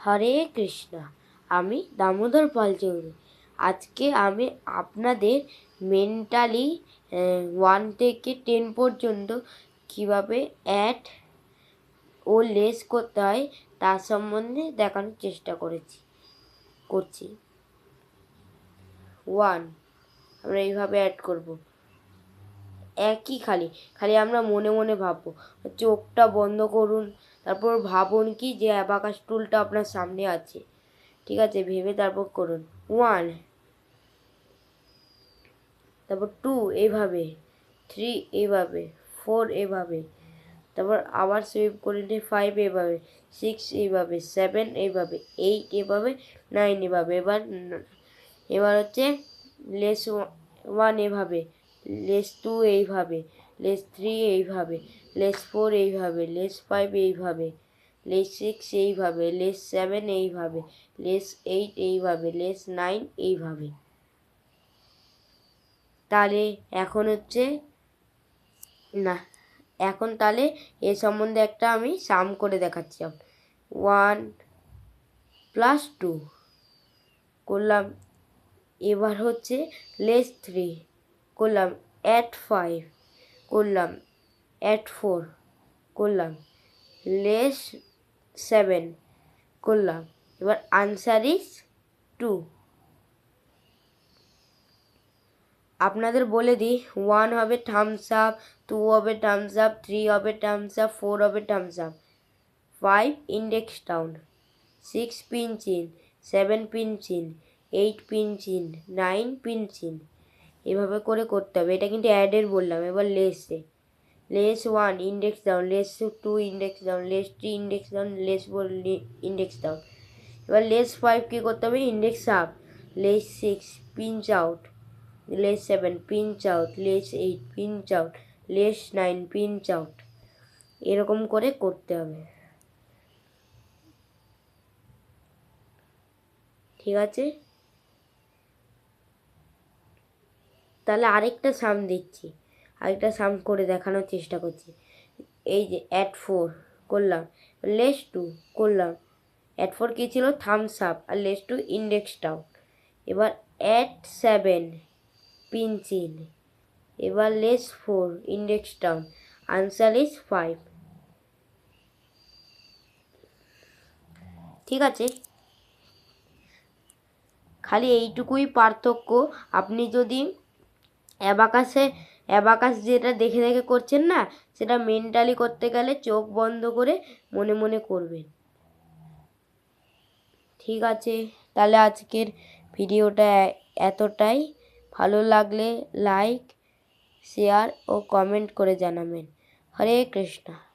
হরে কৃষ্ণ। আমি দামোদর পাল চৌধুরী আজকে আমি আপনাদের মেন্টালি ওয়ান থেকে টেন পর্যন্ত কীভাবে অ্যাড ও লেস করতে হয় তার সম্বন্ধে দেখানোর চেষ্টা করেছি, করছি। ওয়ান আমরা এইভাবে অ্যাড করব। একই খালি খালি আমরা মনে মনে ভাববো। চোখটা বন্ধ করুন তারপর ভাবুন কি যে অ্যাবাকাস টুলটা আপনার সামনে আছে। ঠিক আছে, ভেবে তারপর করুন। ওয়ান তারপর টু এভাবে। থ্রি এভাবে। ফোর এভাবে। তারপর আবার সুইপ করে নিয়ে ফাইভ এভাবে। সিক্স এভাবে। সেভেন এভাবে। এইট এভাবে। নাইন এভাবে। এবার এবার হচ্ছে লেস ওয়ান এভাবে। লেস টু এইভাবে, লেস থ্রি এইভাবে, লেস ফোর এইভাবে, লেস ফাইভ এইভাবে, লেস সিক্স এইভাবে, লেস সেভেন এইভাবে, লেস এইট এইভাবে, লেস নাইন এইভাবে। তাহলে এখন হচ্ছে, না, এখন তাহলে এ সম্বন্ধে একটা আমি সাম করে দেখাচ্ছি। ওয়ান প্লাস টু করলাম। এবার হচ্ছে লেস থ্রি। করলাম অ্যাট ফাইভ করলাম অ্যাট ফোর করলাম লেস সেভেন করলাম। এবার আনসার ইস টু আপনাদের বলে দিই ওয়ান হবে থামস আপ টু হবে থামস আপ থ্রি হবে থামস আপ ফোর হবে thumbs up five index down six pinch in seven pinch in eight pinch in nine pinch in এভাবে করে করতে হবে। এটা কিন্তু অ্যাডের বললাম। এবার লেসে less one index down less two index down less three index down less four index down এবার লেস ফাইভ কী করতে হবে? Index up less six pinch out less seven pinch out less eight pinch out less nine pinch out এরকম করে করতে হবে। ঠিক আছে? তাহলে আরেকটা সাম দিচ্ছি। আরেকটা সাম করে দেখানোর চেষ্টা করছি। এই যে অ্যাট ফোর করলাম লেস টু করলাম। অ্যাট ফোর কী ছিল? থামস আপ আর লেস টু ইন্ডেক্স ডাউন এবার অ্যাট সেভেন পিনচিন এবার less four index down answer is five ঠিক আছে? খালি এইটুকুই পার্থক্য। আপনি যদি অ্যাবাকাসে, অ্যাবাকাস যেটা দেখে দেখে করছেন না, সেটা মেন্টালি করতে গেলে চোখ বন্ধ করে মনে মনে করবেন। ঠিক আছে, তাহলে আজকের ভিডিওটা এতটাই। ভালো লাগলে লাইক শেয়ার ও কমেন্ট করে জানাবেন। হরে কৃষ্ণা।